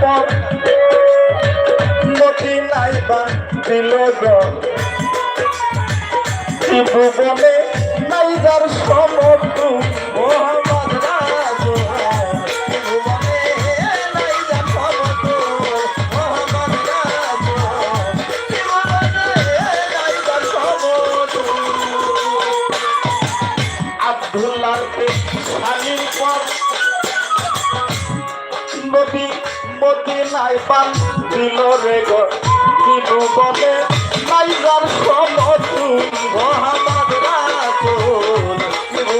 পর নদী নাইবা দিল গো ত্রিভুবনে নাই নাই পান দিল রে গো দিলু বলে নাই যার সমতু মোহাম্মদ রাসূল দিলু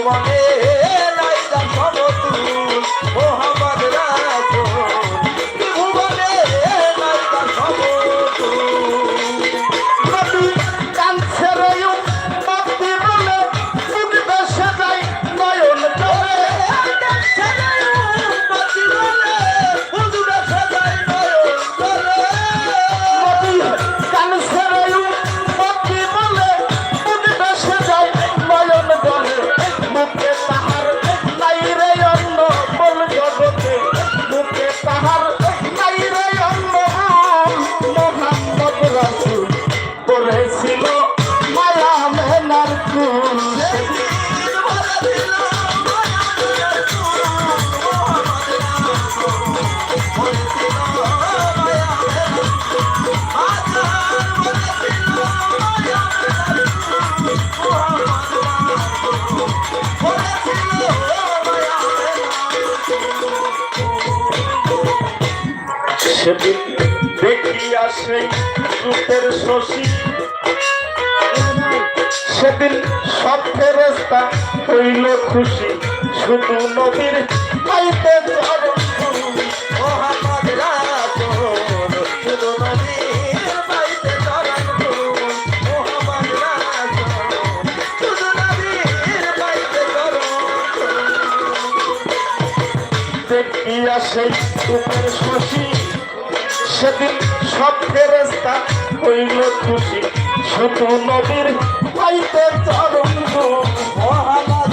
সেদিন দেখিয়া সেই রূপের শশী। সেদিন সব ফেরেস্তা হইল খুশি। শুধু নবীর পাইতে চরণ। দেখিয়া সেই রূপের শশী সেদিন সব ফেরেস্তা হইল খুশি। শুধু নবীর পাইতে চরণ মোহাম্মদ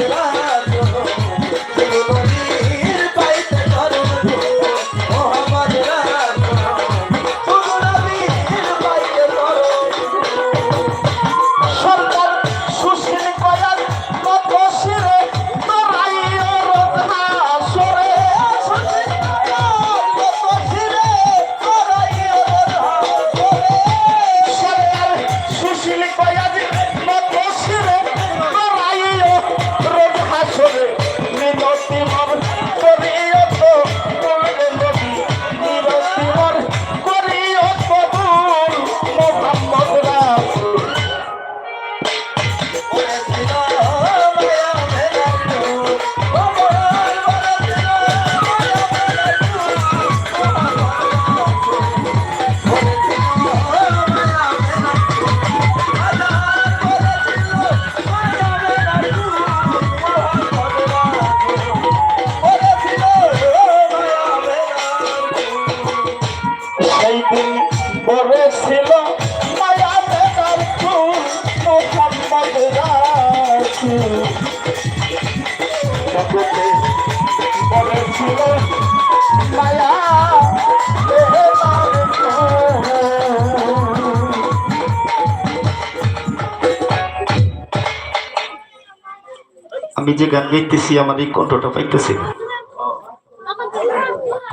আমি যে গান গাইতেছি, আমার এই কণ্ঠটা পাইতেছি।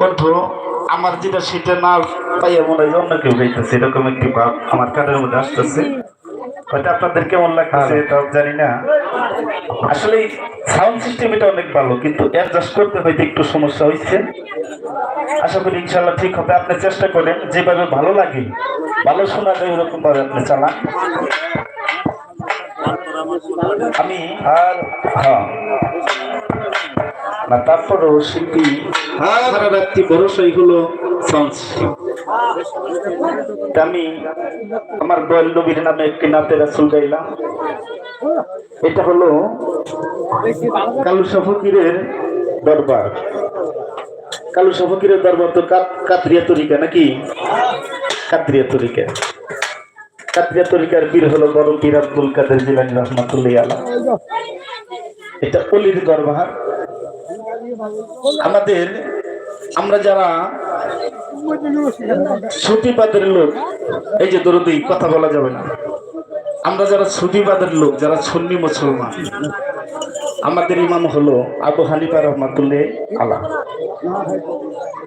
কণ্ঠ আমার যেটা সেটা না পাইয়া মনে হয় অন্য কেউ গাইতেছে, এরকম একটি ভাব আমার কানের মধ্যে আসতেছে। হয়তো আপনাদের কেমন লাগতেছে এটাও জানি না। আসলে সাউন্ড সিস্টেম এটা অনেক ভালো, কিন্তু অ্যাডজাস্ট করতে হয়তো একটু সমস্যা হয়েছে আশা করি ইনশাল্লাহ ঠিক হবে, আপনি চেষ্টা করেন, যেভাবে ভালো লাগে, ভালো শোনা যায় ওরকম ভাবে আপনি চালান। আমি আর হ্যাঁ না তারপরও শিল্পী সারা রাত্রি ভরসাই হলো আমি আমার দয়াল নবীর নামে একটি নাতে রাসুল গাইলাম। এটা হলো কালু শাহ ফকিরের দরবার। কালু শাহ ফকিরের দরবার তো কাত- কাতরিয়া তরিকা নাকি? কাতরিয়া তরিকা। আলা এটা আমাদের, আমরা যারা সুতিপাতের লোক, এই যে দরদি কথা বলা যাবে না। আমরা যারা সুতিপাতের লোক, যারা সুন্নি মুসলমান, আমাদের ইমাম হলো আবু হানিফা রহমাতুল্লাহ আলা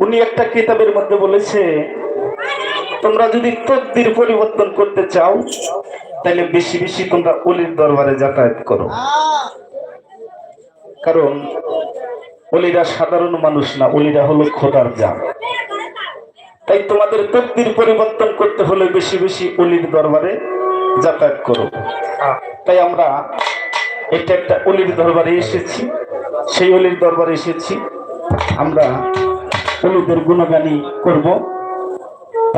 উনি একটা কিতাবের মধ্যে বলেছে তোমরা যদি তকদির পরিবর্তন করতে চাও, তাহলে বেশি বেশি তোমরা অলির দরবারে যাতায়াত করো। কারণ অলিরা সাধারণ মানুষ না, অলিরা হলো খোদার জান। তাই তোমাদের তকদির পরিবর্তন করতে হলে বেশি বেশি অলির দরবারে যাতায়াত করো। তাই আমরা এটা একটা অলির দরবারে এসেছি, সেই অলির দরবারে এসেছি। আমরা অলিদের গুণগানি করব।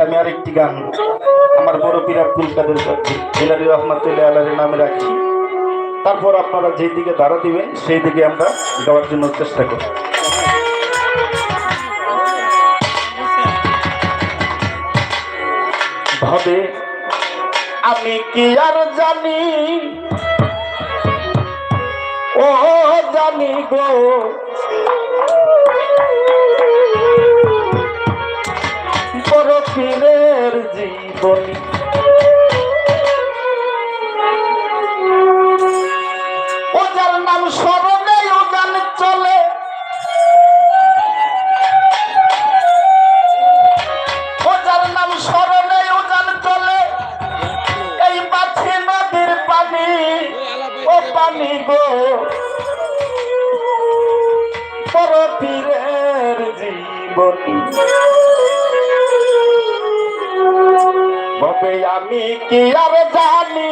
আমি আরেকটি গান। আমার বড় পীর আব্দুল কাদের জিলানি রহমাতুল্লাহ আল্লাহর নামে রাখছি। তারপর আপনারা যেই দিকে দাঁড়া দিবেন, সেই দিকে আমরা যাওয়ার জন্য চেষ্টা করি ভাবে, আমি কি আর জানি? ও জানি গো পীরের জীবনী। ওজার নাম স্মরণে ওজান চলে। ওজার নাম স্মরণে ওজান চলে। এই পাখি নদীর পানি, ও পানি গো। বড় পীরের জীবনী। আমি কি আর জানি?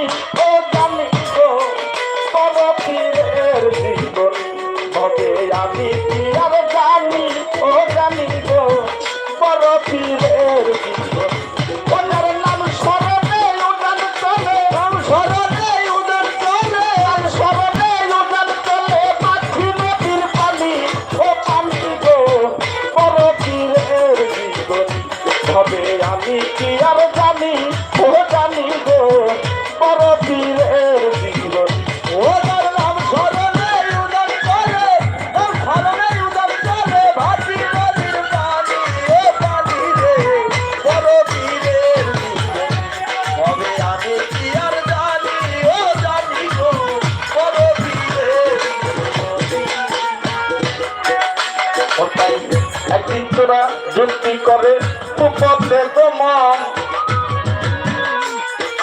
যুক্তি করে উপদে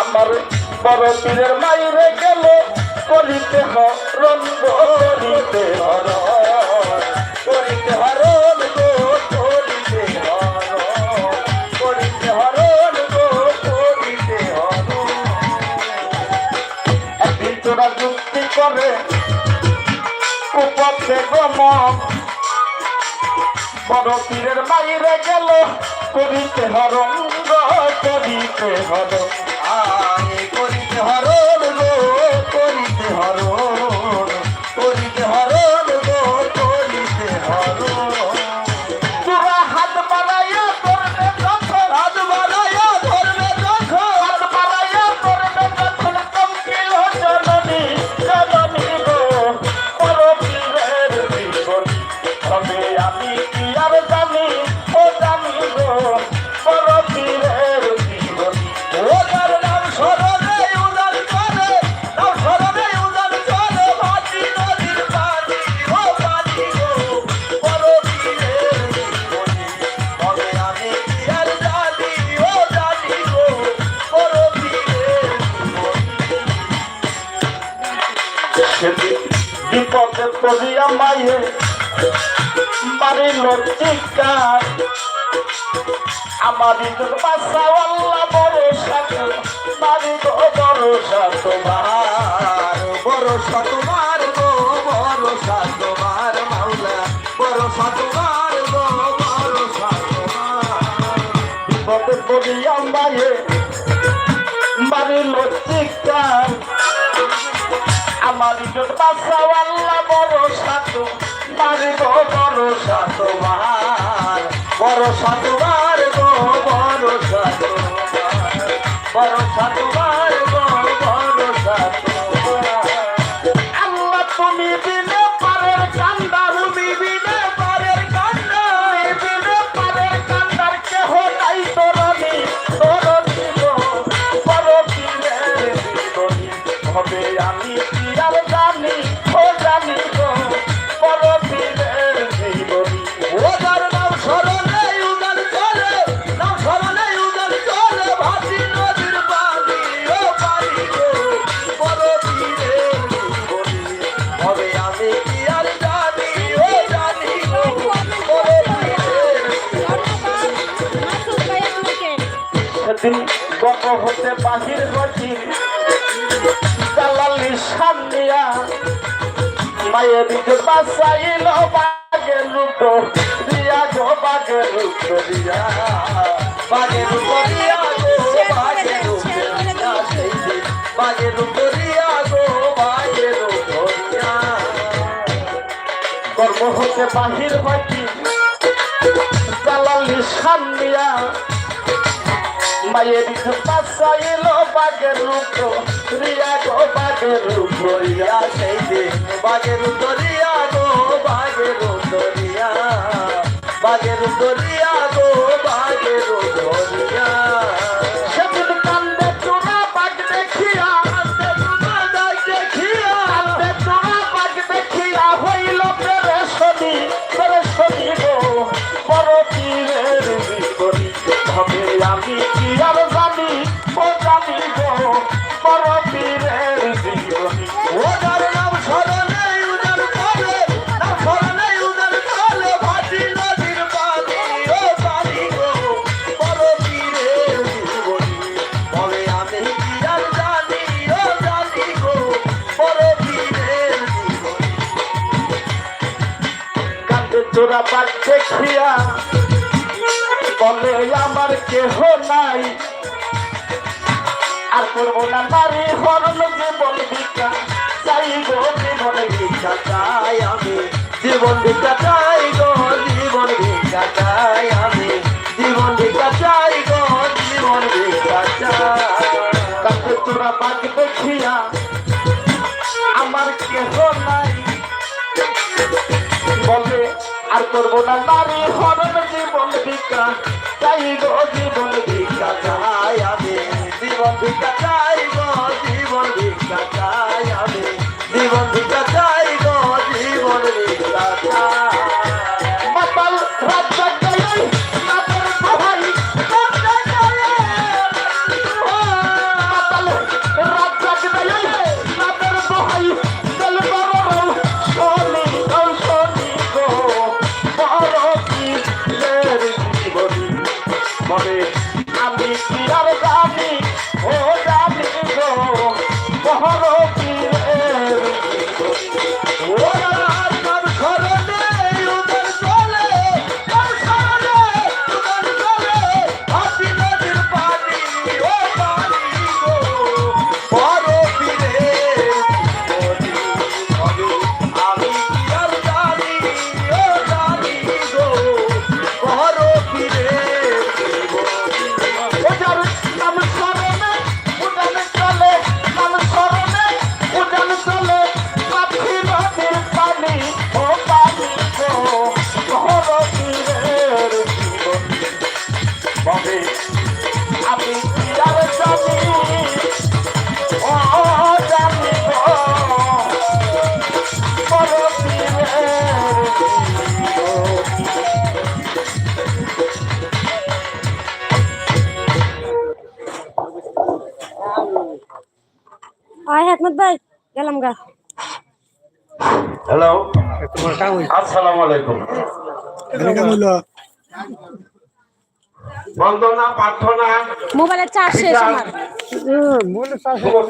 আমার বড় পীরের মাইরে গেল করিতে হরণ করিতে হরণ করিতে করে বড় পীরের মাইরে গেল করিতে হরণ করিতে হর আমি করিতে হরণ গো পড়িয়া মায়ে মারিল চিৎকার আমার ইজত বাসা আল্লাহ ভরসা মারি গো ভরসা তোমার। ভরসা তোমার গো ভরসা তোমার মাওলা। ভরসা তোমার গো ভরসা তোমার। বিপদে পড়িয়া মায়ে মারিল চিৎকার আমার ইজত বাসা, আল্লাহ বড় তো মারি গো ভরসা বড় ভরসা তোমার গো, ভরসা তোমার। ভরসা তোমার গত হতে বাহির হচ্ছি দালালি সামনিয়া মায়ের দিকে বাসাইল বাগে লুটো দিয়া গো বাগে লুটো দিয়া। বাগের উপরিয়া গো বাগের উপরিয়া সেই যে বাগের উপরিয়া গো বাগের উপরিয়া কর্ম হতে বাহির হচ্ছি দালালি সামনিয়া মায়ের দিকে বাসাইল বাগে লুটো দিয়া গো বাগে লুটো রিয়া সেই যে বাগের রিয়া গো বাগের দরিয়া বাগের রিয়া গো বাগের দরিয়া সেদিন চোরা বাগ দেখিয়া বলে, আমার কেহ নাই। আর করব না, নারী হরণ জীবন বিকা চাই গো, জীবন বিকা চাই আমি। জীবন ভিক্ষা চাই গো, জীবন ভিক্ষা চাই আমি। জীবন ভিক্ষা চাই গো, জীবন ভিক্ষা চাই। কাছে তোরা বাগ দেখিয়া, আমার কেহ নাই। আর করব না নারী হরণ জীবন ভিক্ষা। চাই গো জীবন ভিক্ষা, চাই আমি। জীবন ভিক্ষা, চাই গো জীবন ভিক্ষা, চাই আমি। জীবন ভিক্ষা, চাই আয় হেকমত ভাই? গেলাম গা। হ্যালো আসসালামু আলাইকুম বন্দনা প্রার্থনা। মোবাইলের চার্জ শেষ আমার।